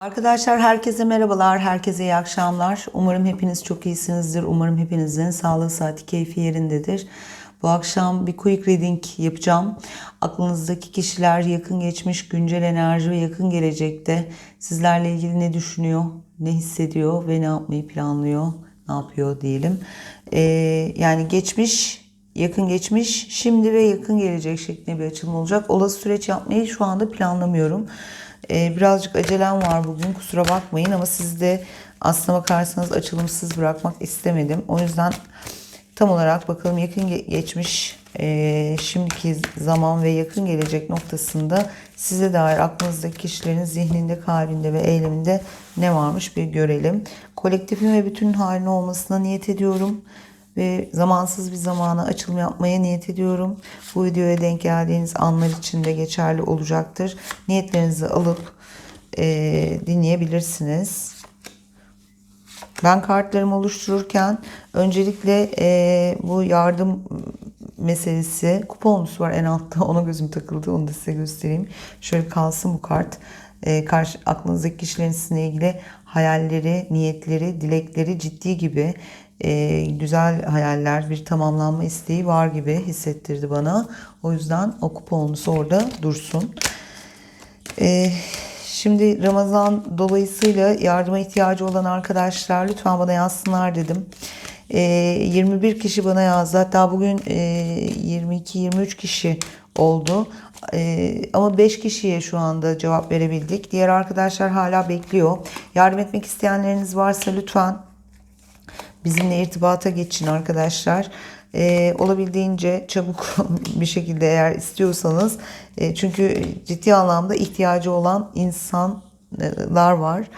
Arkadaşlar herkese merhabalar, herkese iyi akşamlar. Umarım hepiniz çok iyisinizdir. Umarım hepinizin sağlığı, saati, keyfi yerindedir. Bu akşam bir quick reading yapacağım. Aklınızdaki kişiler yakın geçmiş, güncel enerji ve yakın gelecekte sizlerle ilgili ne düşünüyor, ne hissediyor ve ne yapmayı planlıyor, ne yapıyor diyelim. Ee, yani geçmiş, yakın geçmiş, şimdi ve yakın gelecek şeklinde bir açılım olacak. Olası süreç yapmayı şu anda planlamıyorum. Ee, birazcık acelem var bugün kusura bakmayın ama siz de aslına bakarsanız açılımsız bırakmak istemedim. O yüzden tam olarak bakalım yakın ge- geçmiş e, şimdiki zaman ve yakın gelecek noktasında size dair aklınızdaki kişilerin zihninde, kalbinde ve eyleminde ne varmış bir görelim. Kolektifin ve bütünün haline olmasına niyet ediyorum ve zamansız bir zamana açılım yapmaya niyet ediyorum. Bu videoya denk geldiğiniz anlar için de geçerli olacaktır. Niyetlerinizi alıp e, dinleyebilirsiniz. Ben kartlarımı oluştururken öncelikle e, bu yardım meselesi kuponumuz var en altta ona gözüm takıldı onu da size göstereyim. Şöyle kalsın bu kart. E, karşı aklınızdaki kişilerin sizinle ilgili hayalleri, niyetleri, dilekleri ciddi gibi e, güzel hayaller, bir tamamlanma isteği var gibi hissettirdi bana. O yüzden o kuponumuz orada dursun. Ee, şimdi Ramazan dolayısıyla yardıma ihtiyacı olan arkadaşlar lütfen bana yazsınlar dedim. Ee, 21 kişi bana yazdı. Hatta bugün e, 22-23 kişi oldu. Ee, ama 5 kişiye şu anda cevap verebildik. Diğer arkadaşlar hala bekliyor. Yardım etmek isteyenleriniz varsa lütfen bizimle irtibata geçin arkadaşlar. Ee, olabildiğince çabuk bir şekilde eğer istiyorsanız e, çünkü ciddi anlamda ihtiyacı olan insanlar var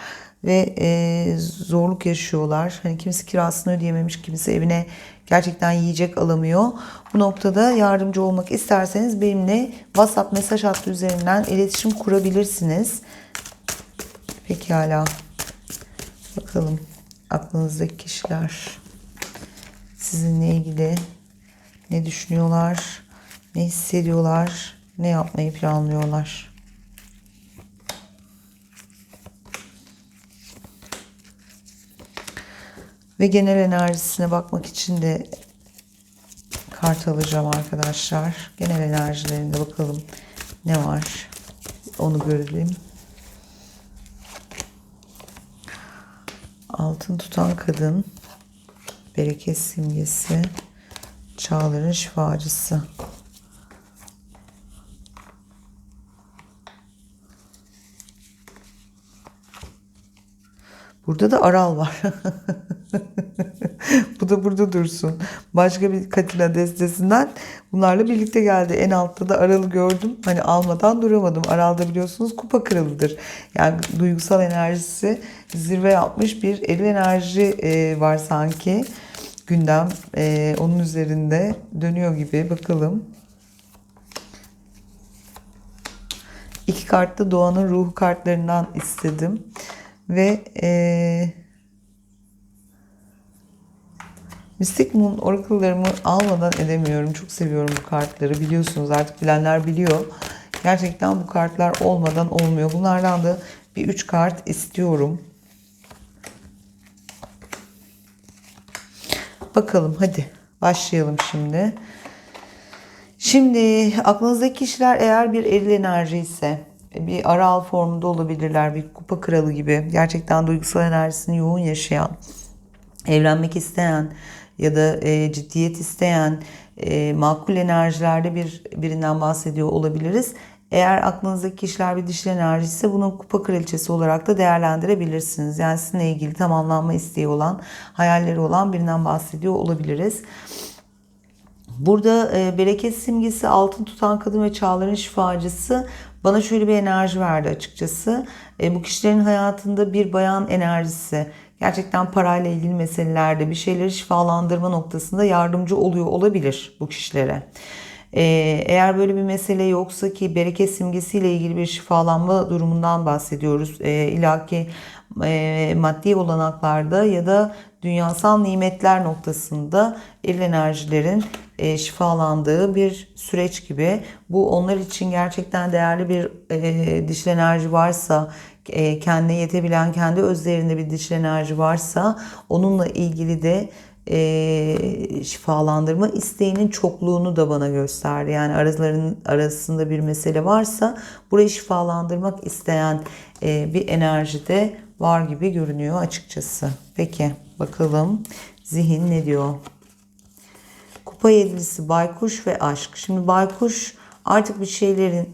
ve e, zorluk yaşıyorlar. Hani kimisi kirasını ödeyememiş, kimisi evine gerçekten yiyecek alamıyor. Bu noktada yardımcı olmak isterseniz benimle WhatsApp mesaj hattı üzerinden iletişim kurabilirsiniz. Pekala. Bakalım aklınızdaki kişiler sizinle ilgili ne düşünüyorlar, ne hissediyorlar, ne yapmayı planlıyorlar. Ve genel enerjisine bakmak için de kart alacağım arkadaşlar. Genel enerjilerinde bakalım ne var. Onu görelim. Altın tutan kadın, bereket simgesi, çağların şifacısı. Burada da Aral var. Da burada dursun. Başka bir Katina destesinden bunlarla birlikte geldi. En altta da Aral'ı gördüm. Hani almadan duramadım. Aral biliyorsunuz kupa kralıdır. Yani duygusal enerjisi zirve yapmış bir eril enerji e, var sanki. Gündem e, onun üzerinde dönüyor gibi. Bakalım. İki kart da Doğan'ın ruhu kartlarından istedim. Ve e, Mystic Moon oracle'larımı almadan edemiyorum. Çok seviyorum bu kartları. Biliyorsunuz artık bilenler biliyor. Gerçekten bu kartlar olmadan olmuyor. Bunlardan da bir üç kart istiyorum. Bakalım hadi başlayalım şimdi. Şimdi aklınızdaki kişiler eğer bir eril enerji ise bir aral formunda olabilirler. Bir kupa kralı gibi. Gerçekten duygusal enerjisini yoğun yaşayan, evlenmek isteyen ya da e, ciddiyet isteyen e, makul enerjilerde bir birinden bahsediyor olabiliriz. Eğer aklınızdaki kişiler bir dişil enerji ise bunu kupa kraliçesi olarak da değerlendirebilirsiniz. Yani sizinle ilgili tamamlanma isteği olan, hayalleri olan birinden bahsediyor olabiliriz. Burada e, bereket simgesi altın tutan kadın ve çağların şifacısı bana şöyle bir enerji verdi açıkçası. E, bu kişilerin hayatında bir bayan enerjisi gerçekten parayla ilgili meselelerde bir şeyleri şifalandırma noktasında yardımcı oluyor olabilir bu kişilere. E, eğer böyle bir mesele yoksa ki bereket simgesiyle ilgili bir şifalanma durumundan bahsediyoruz. E, ilaki e, maddi olanaklarda ya da dünyasal nimetler noktasında eril enerjilerin e, şifalandığı bir süreç gibi. Bu onlar için gerçekten değerli bir e, enerji varsa kendine yetebilen, kendi özlerinde bir dişil enerji varsa onunla ilgili de e, şifalandırma isteğinin çokluğunu da bana gösterdi. Yani araların arasında bir mesele varsa burayı şifalandırmak isteyen e, bir enerji de var gibi görünüyor açıkçası. Peki bakalım zihin ne diyor? Kupa yedilisi baykuş ve aşk. Şimdi baykuş artık bir şeylerin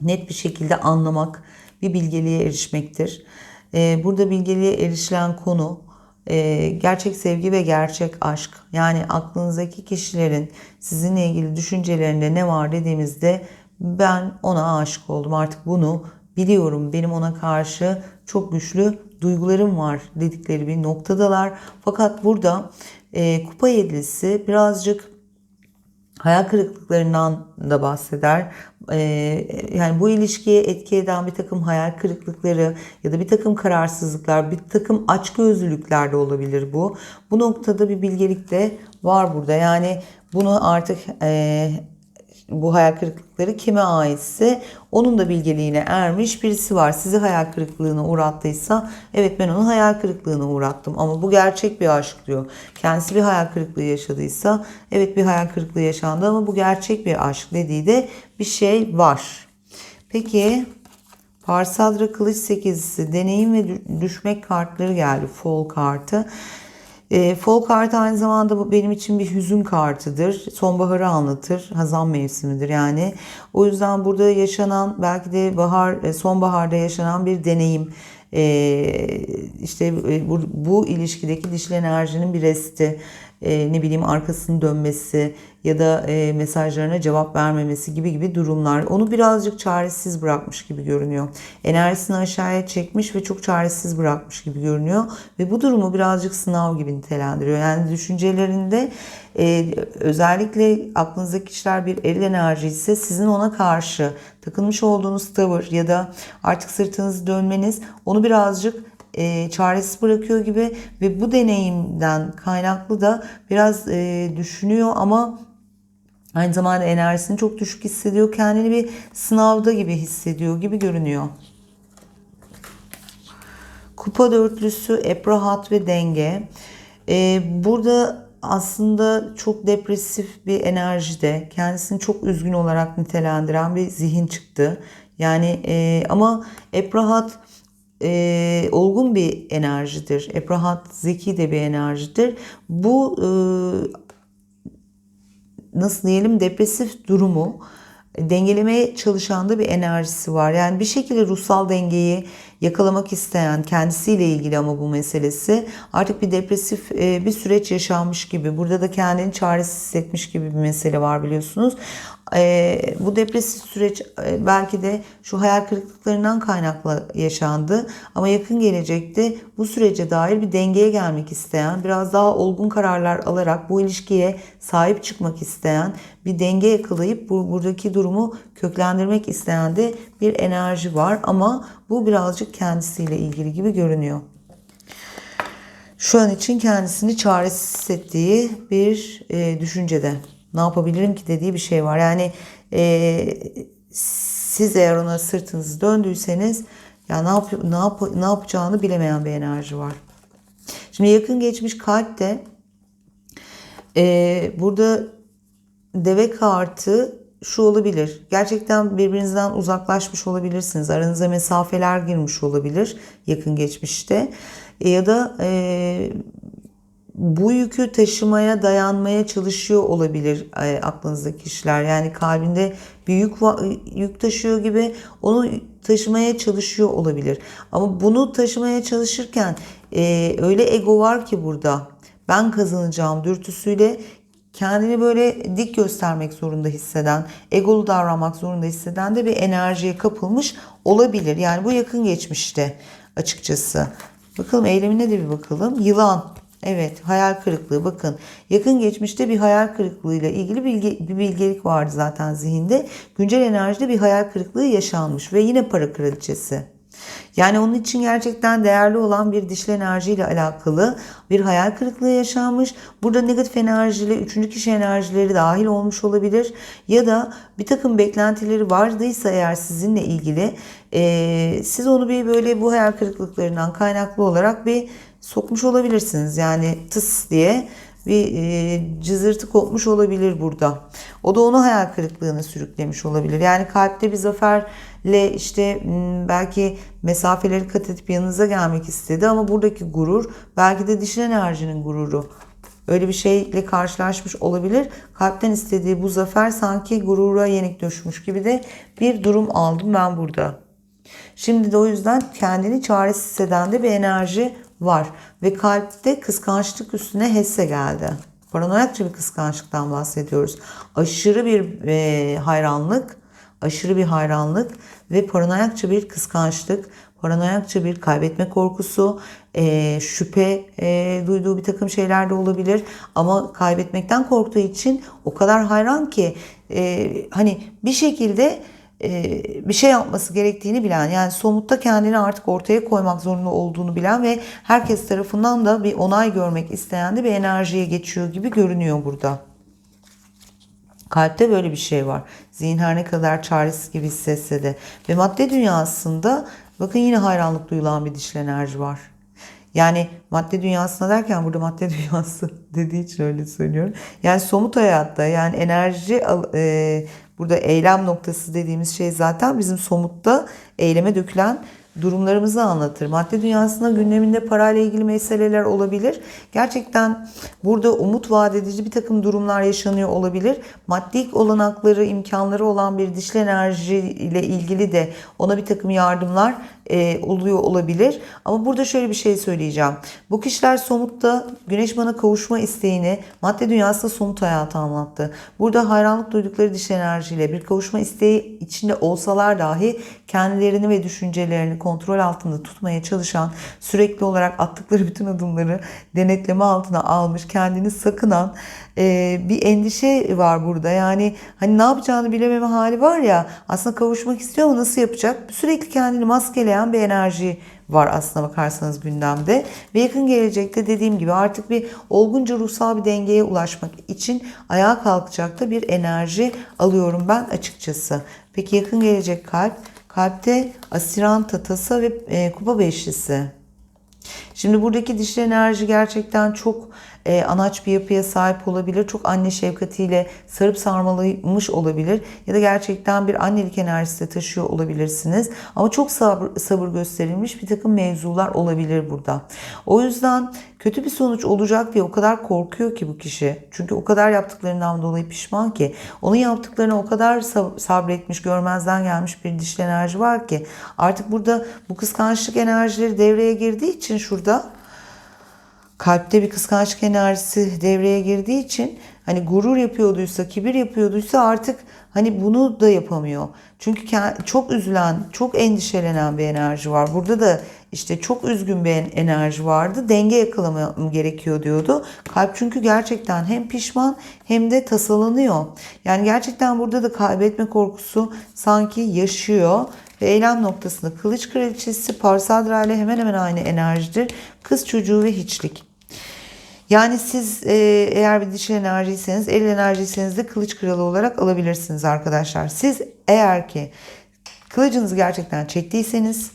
net bir şekilde anlamak, bir bilgeliğe erişmektir. Ee, burada bilgeliğe erişilen konu e, gerçek sevgi ve gerçek aşk. Yani aklınızdaki kişilerin sizinle ilgili düşüncelerinde ne var dediğimizde ben ona aşık oldum. Artık bunu biliyorum. Benim ona karşı çok güçlü duygularım var dedikleri bir noktadalar. Fakat burada e, kupa yedilisi birazcık hayal kırıklıklarından da bahseder. Ee, yani bu ilişkiye etki eden bir takım hayal kırıklıkları ya da bir takım kararsızlıklar, bir takım açgözlülükler de olabilir bu. Bu noktada bir bilgelik de var burada. Yani bunu artık e, bu hayal kırıklıkları kime aitse onun da bilgeliğine ermiş birisi var. Sizi hayal kırıklığına uğrattıysa evet ben onu hayal kırıklığına uğrattım ama bu gerçek bir aşk diyor. Kendisi bir hayal kırıklığı yaşadıysa evet bir hayal kırıklığı yaşandı ama bu gerçek bir aşk dediği de bir şey var. Peki Parsadra Kılıç sekizisi deneyim ve düşmek kartları geldi. Fall kartı. E, Fall kartı aynı zamanda bu benim için bir hüzün kartıdır. Sonbaharı anlatır. Hazan mevsimidir yani. O yüzden burada yaşanan belki de bahar e, sonbaharda yaşanan bir deneyim. E, işte bu, bu ilişkideki dişil enerjinin bir resti e, ne bileyim arkasını dönmesi ya da e, mesajlarına cevap vermemesi gibi gibi durumlar. Onu birazcık çaresiz bırakmış gibi görünüyor. Enerjisini aşağıya çekmiş ve çok çaresiz bırakmış gibi görünüyor. Ve bu durumu birazcık sınav gibi nitelendiriyor. Yani düşüncelerinde e, özellikle aklınızdaki kişiler bir eril enerji ise sizin ona karşı takılmış olduğunuz tavır ya da artık sırtınızı dönmeniz onu birazcık e, çaresiz bırakıyor gibi ve bu deneyimden kaynaklı da biraz e, düşünüyor ama aynı zamanda enerjisini çok düşük hissediyor. Kendini bir sınavda gibi hissediyor gibi görünüyor. Kupa dörtlüsü, eprahat ve denge. E, burada aslında çok depresif bir enerjide kendisini çok üzgün olarak nitelendiren bir zihin çıktı. Yani e, ama eprahat e, olgun bir enerjidir. Eprahat zeki de bir enerjidir. Bu e, nasıl diyelim depresif durumu dengelemeye çalışan da bir enerjisi var. Yani bir şekilde ruhsal dengeyi yakalamak isteyen kendisiyle ilgili ama bu meselesi artık bir depresif e, bir süreç yaşanmış gibi. Burada da kendini çaresiz hissetmiş gibi bir mesele var biliyorsunuz. E, bu depresif süreç e, belki de şu hayal kırıklıklarından kaynaklı yaşandı. Ama yakın gelecekte bu sürece dair bir dengeye gelmek isteyen, biraz daha olgun kararlar alarak bu ilişkiye sahip çıkmak isteyen, bir denge yakalayıp bu, buradaki durumu köklendirmek isteyen de bir enerji var. Ama bu birazcık kendisiyle ilgili gibi görünüyor. Şu an için kendisini çaresiz hissettiği bir e, düşüncede ne yapabilirim ki dediği bir şey var. Yani e, siz eğer ona sırtınızı döndüyseniz ya ne yap ne yap ne yapacağını bilemeyen bir enerji var. Şimdi yakın geçmiş kalpte e, burada deve kartı şu olabilir. Gerçekten birbirinizden uzaklaşmış olabilirsiniz. Aranıza mesafeler girmiş olabilir yakın geçmişte. E, ya da e, bu yükü taşımaya, dayanmaya çalışıyor olabilir e, aklınızdaki kişiler. Yani kalbinde bir yük, yük taşıyor gibi onu taşımaya çalışıyor olabilir. Ama bunu taşımaya çalışırken e, öyle ego var ki burada. Ben kazanacağım dürtüsüyle kendini böyle dik göstermek zorunda hisseden, egolu davranmak zorunda hisseden de bir enerjiye kapılmış olabilir. Yani bu yakın geçmişte açıkçası. Bakalım eylemine de bir bakalım. Yılan. Evet hayal kırıklığı bakın yakın geçmişte bir hayal kırıklığıyla ilgili bilgi, bir bilgelik vardı zaten zihinde. Güncel enerjide bir hayal kırıklığı yaşanmış ve yine para kraliçesi. Yani onun için gerçekten değerli olan bir dişli enerjiyle alakalı bir hayal kırıklığı yaşanmış. Burada negatif enerjiyle üçüncü kişi enerjileri dahil olmuş olabilir. Ya da bir takım beklentileri vardıysa eğer sizinle ilgili e, siz onu bir böyle bu hayal kırıklıklarından kaynaklı olarak bir sokmuş olabilirsiniz. Yani tıs diye bir e, cızırtı kopmuş olabilir burada. O da onu hayal kırıklığına sürüklemiş olabilir. Yani kalpte bir zaferle işte belki mesafeleri kat edip yanınıza gelmek istedi ama buradaki gurur belki de dişil enerjinin gururu. Öyle bir şeyle karşılaşmış olabilir. Kalpten istediği bu zafer sanki gurura yenik düşmüş gibi de bir durum aldım ben burada. Şimdi de o yüzden kendini çaresiz hisseden de bir enerji var. Ve kalpte kıskançlık üstüne hesse geldi. Paranoyakça bir kıskançlıktan bahsediyoruz. Aşırı bir e, hayranlık, aşırı bir hayranlık ve paranoyakça bir kıskançlık, paranoyakça bir kaybetme korkusu, e, şüphe e, duyduğu bir takım şeyler de olabilir. Ama kaybetmekten korktuğu için o kadar hayran ki e, hani bir şekilde bir şey yapması gerektiğini bilen yani somutta kendini artık ortaya koymak zorunda olduğunu bilen ve herkes tarafından da bir onay görmek isteyen de bir enerjiye geçiyor gibi görünüyor burada. Kalpte böyle bir şey var. Zihin her ne kadar çaresiz gibi hissetse de. Ve madde dünyasında bakın yine hayranlık duyulan bir dişli enerji var. Yani madde dünyasına derken burada madde dünyası dediği için öyle söylüyorum. Yani somut hayatta yani enerji e, Burada eylem noktası dediğimiz şey zaten bizim somutta eyleme dökülen durumlarımızı anlatır. Madde dünyasında gündeminde parayla ilgili meseleler olabilir. Gerçekten burada umut vaat edici bir takım durumlar yaşanıyor olabilir. Maddi olanakları, imkanları olan bir dişli enerji ile ilgili de ona bir takım yardımlar e, oluyor olabilir. Ama burada şöyle bir şey söyleyeceğim. Bu kişiler somutta güneş bana kavuşma isteğini madde dünyasında somut hayatı anlattı. Burada hayranlık duydukları dişli enerjiyle bir kavuşma isteği içinde olsalar dahi kendilerini ve düşüncelerini kontrol altında tutmaya çalışan, sürekli olarak attıkları bütün adımları denetleme altına almış, kendini sakınan e, bir endişe var burada. Yani hani ne yapacağını bilememe hali var ya aslında kavuşmak istiyor ama nasıl yapacak? Sürekli kendini maskeleyen bir enerji var aslına bakarsanız gündemde. Ve yakın gelecekte dediğim gibi artık bir olgunca ruhsal bir dengeye ulaşmak için ayağa kalkacak da bir enerji alıyorum ben açıkçası. Peki yakın gelecek kalp Kalpte asiran tatası ve e, kupa beşlisi. Şimdi buradaki dişli enerji gerçekten çok e, anaç bir yapıya sahip olabilir. Çok anne şefkatiyle sarıp sarmalamış olabilir. Ya da gerçekten bir annelik enerjisi de taşıyor olabilirsiniz. Ama çok sabır, sabır gösterilmiş bir takım mevzular olabilir burada. O yüzden kötü bir sonuç olacak diye o kadar korkuyor ki bu kişi. Çünkü o kadar yaptıklarından dolayı pişman ki. Onun yaptıklarına o kadar sabretmiş, görmezden gelmiş bir dişli enerji var ki. Artık burada bu kıskançlık enerjileri devreye girdiği için şurada kalpte bir kıskançlık enerjisi devreye girdiği için hani gurur yapıyorduysa, kibir yapıyorduysa artık hani bunu da yapamıyor. Çünkü çok üzülen, çok endişelenen bir enerji var. Burada da işte çok üzgün bir enerji vardı. Denge yakalamam gerekiyor diyordu. Kalp çünkü gerçekten hem pişman hem de tasalanıyor. Yani gerçekten burada da kaybetme korkusu sanki yaşıyor. Ve eylem noktasında kılıç kraliçesi Parsadra ile hemen hemen aynı enerjidir. Kız çocuğu ve hiçlik. Yani siz e, eğer bir dişil enerjiyseniz, el enerjiyseniz de kılıç kralı olarak alabilirsiniz arkadaşlar. Siz eğer ki kılıcınızı gerçekten çektiyseniz,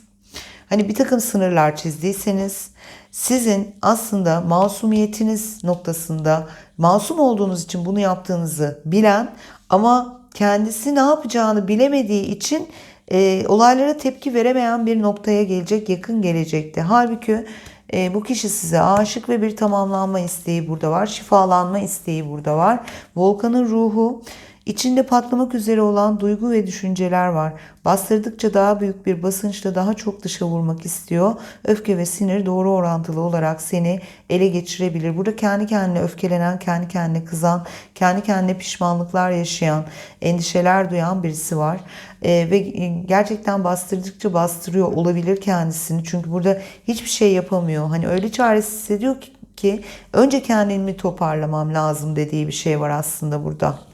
hani bir takım sınırlar çizdiyseniz, sizin aslında masumiyetiniz noktasında masum olduğunuz için bunu yaptığınızı bilen ama kendisi ne yapacağını bilemediği için e, olaylara tepki veremeyen bir noktaya gelecek yakın gelecekte. Halbuki e, bu kişi size aşık ve bir tamamlanma isteği burada var. Şifalanma isteği burada var. Volkanın ruhu İçinde patlamak üzere olan duygu ve düşünceler var. Bastırdıkça daha büyük bir basınçla daha çok dışa vurmak istiyor. Öfke ve sinir doğru orantılı olarak seni ele geçirebilir. Burada kendi kendine öfkelenen, kendi kendine kızan, kendi kendine pişmanlıklar yaşayan, endişeler duyan birisi var. Ee, ve gerçekten bastırdıkça bastırıyor olabilir kendisini. Çünkü burada hiçbir şey yapamıyor. Hani öyle çaresiz hissediyor ki ki önce kendimi toparlamam lazım dediği bir şey var aslında burada.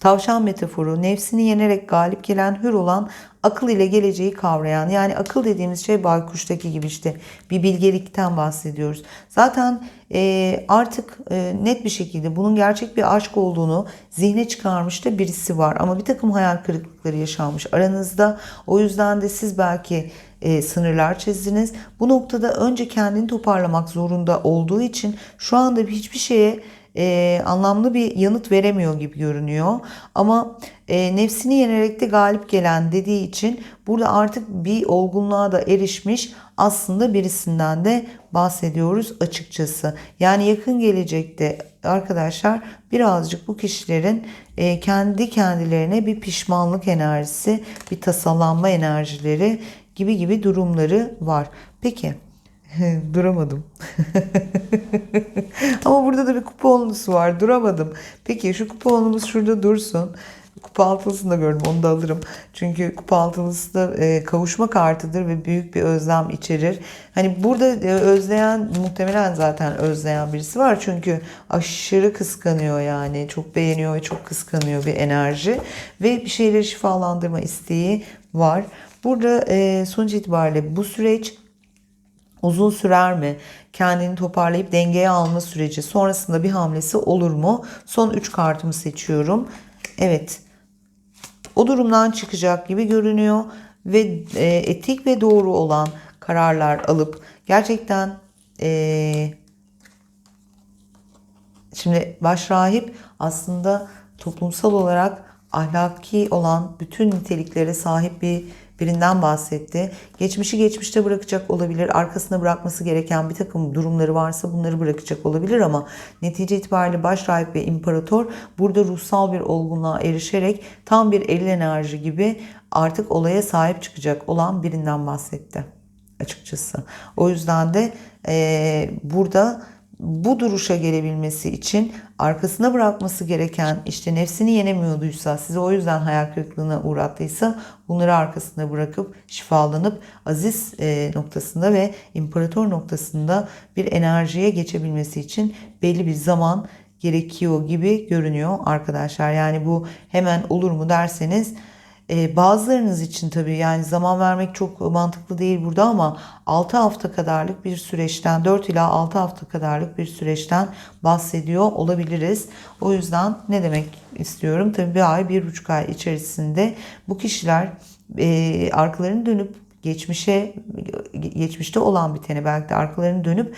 Tavşan metaforu nefsini yenerek galip gelen hür olan akıl ile geleceği kavrayan yani akıl dediğimiz şey baykuştaki gibi işte bir bilgelikten bahsediyoruz. Zaten e, artık e, net bir şekilde bunun gerçek bir aşk olduğunu zihne çıkarmış da birisi var ama bir takım hayal kırıklıkları yaşanmış aranızda. O yüzden de siz belki e, sınırlar çizdiniz. Bu noktada önce kendini toparlamak zorunda olduğu için şu anda hiçbir şeye e, anlamlı bir yanıt veremiyor gibi görünüyor. Ama e, nefsini yenerek de galip gelen dediği için burada artık bir olgunluğa da erişmiş aslında birisinden de bahsediyoruz açıkçası. Yani yakın gelecekte arkadaşlar birazcık bu kişilerin e, kendi kendilerine bir pişmanlık enerjisi, bir tasalanma enerjileri gibi gibi durumları var. Peki Duramadım. Ama burada da bir kupa onlusu var. Duramadım. Peki şu kupa onlumuz şurada dursun. Kupa altılısını da gördüm. Onu da alırım. Çünkü kupa altılısı da e, kavuşma kartıdır ve büyük bir özlem içerir. Hani burada e, özleyen muhtemelen zaten özleyen birisi var. Çünkü aşırı kıskanıyor yani. Çok beğeniyor ve çok kıskanıyor bir enerji. Ve bir şeyleri şifalandırma isteği var. Burada e, sonuç itibariyle bu süreç Uzun sürer mi? Kendini toparlayıp dengeye alma süreci sonrasında bir hamlesi olur mu? Son 3 kartımı seçiyorum. Evet. O durumdan çıkacak gibi görünüyor ve e, etik ve doğru olan kararlar alıp gerçekten e, şimdi başrahip aslında toplumsal olarak ahlaki olan bütün niteliklere sahip bir birinden bahsetti. Geçmişi geçmişte bırakacak olabilir. Arkasında bırakması gereken bir takım durumları varsa bunları bırakacak olabilir ama netice itibariyle başrahip ve imparator burada ruhsal bir olgunluğa erişerek tam bir eril enerji gibi artık olaya sahip çıkacak olan birinden bahsetti açıkçası. O yüzden de e, burada bu duruşa gelebilmesi için arkasına bırakması gereken işte nefsini yenemiyorduysa size o yüzden hayal kırıklığına uğrattıysa bunları arkasına bırakıp şifalanıp aziz e, noktasında ve imparator noktasında bir enerjiye geçebilmesi için belli bir zaman gerekiyor gibi görünüyor arkadaşlar. Yani bu hemen olur mu derseniz ee, bazılarınız için tabii yani zaman vermek çok mantıklı değil burada ama 6 hafta kadarlık bir süreçten 4 ila 6 hafta kadarlık bir süreçten bahsediyor olabiliriz. O yüzden ne demek istiyorum? Tabii bir ay, bir buçuk ay içerisinde bu kişiler e, arkalarını dönüp geçmişe geçmişte olan biteni belki de arkalarını dönüp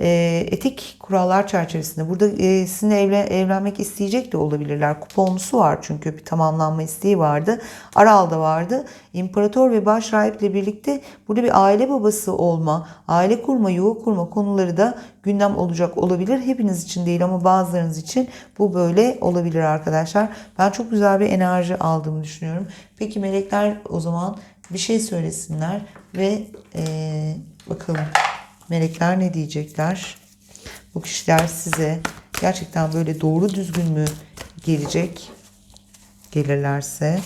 e, etik kurallar çerçevesinde burada e, sizinle evlen, evlenmek isteyecek de olabilirler. Kuponlusu var çünkü bir tamamlanma isteği vardı. Aral da vardı. İmparator ve başrahiple birlikte burada bir aile babası olma, aile kurma, yuva kurma konuları da gündem olacak olabilir. Hepiniz için değil ama bazılarınız için bu böyle olabilir arkadaşlar. Ben çok güzel bir enerji aldığımı düşünüyorum. Peki melekler o zaman bir şey söylesinler ve e, bakalım. Melekler ne diyecekler? Bu kişiler size gerçekten böyle doğru düzgün mü gelecek? Gelirlerse.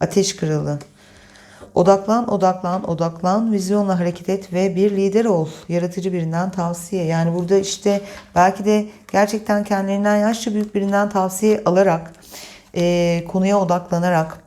Ateş kralı. Odaklan, odaklan, odaklan, vizyonla hareket et ve bir lider ol. Yaratıcı birinden tavsiye. Yani burada işte belki de gerçekten kendilerinden yaşça büyük birinden tavsiye alarak, e, konuya odaklanarak,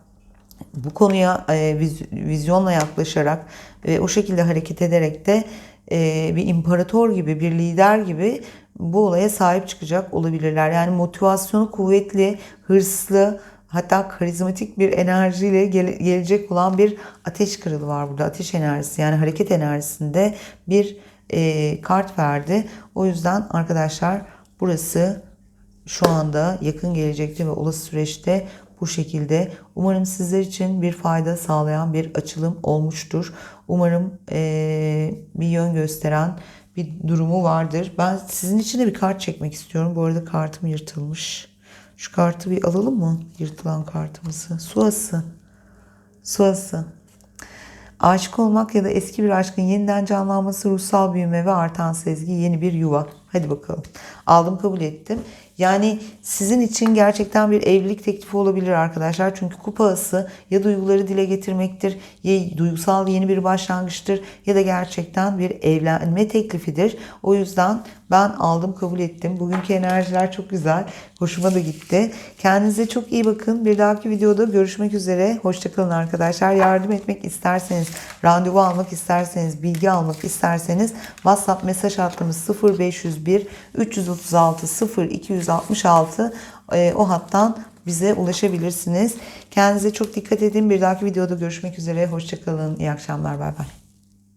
bu konuya e, vizyonla yaklaşarak ve o şekilde hareket ederek de e, bir imparator gibi, bir lider gibi bu olaya sahip çıkacak olabilirler. Yani motivasyonu kuvvetli, hırslı, hatta karizmatik bir enerjiyle gele, gelecek olan bir ateş kralı var burada. Ateş enerjisi yani hareket enerjisinde bir e, kart verdi. O yüzden arkadaşlar burası şu anda yakın gelecekte ve olası süreçte bu şekilde. Umarım sizler için bir fayda sağlayan bir açılım olmuştur. Umarım e, bir yön gösteren bir durumu vardır. Ben sizin için de bir kart çekmek istiyorum. Bu arada kartım yırtılmış. Şu kartı bir alalım mı? Yırtılan kartımızı. Suası. Suası. Aşık olmak ya da eski bir aşkın yeniden canlanması, ruhsal büyüme ve artan sezgi, yeni bir yuva. Hadi bakalım. Aldım kabul ettim. Yani sizin için gerçekten bir evlilik teklifi olabilir arkadaşlar. Çünkü kupa ası ya duyguları dile getirmektir, ya duygusal yeni bir başlangıçtır ya da gerçekten bir evlenme teklifidir. O yüzden ben aldım kabul ettim. Bugünkü enerjiler çok güzel. Hoşuma da gitti. Kendinize çok iyi bakın. Bir dahaki videoda görüşmek üzere. Hoşçakalın arkadaşlar. Yardım etmek isterseniz, randevu almak isterseniz, bilgi almak isterseniz WhatsApp mesaj hattımız 0501 336 0266 e, o hattan bize ulaşabilirsiniz. Kendinize çok dikkat edin. Bir dahaki videoda görüşmek üzere. Hoşçakalın. İyi akşamlar. Bay bay.